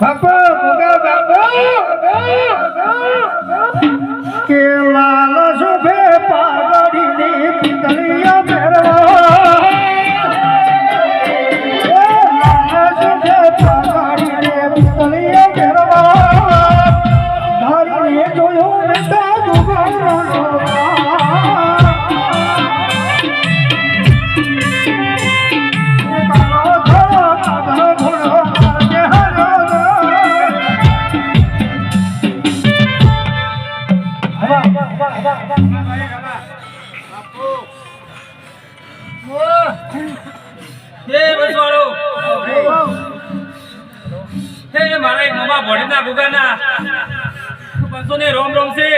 બાપો મુગા બાપો કે લાલ શોભે પાગડીની પિતળિયા મેરવા જોયું મેં તો દુકાન મારા એક નવા ભોળીના ગુગાના બસો ને રોમ રોમ છે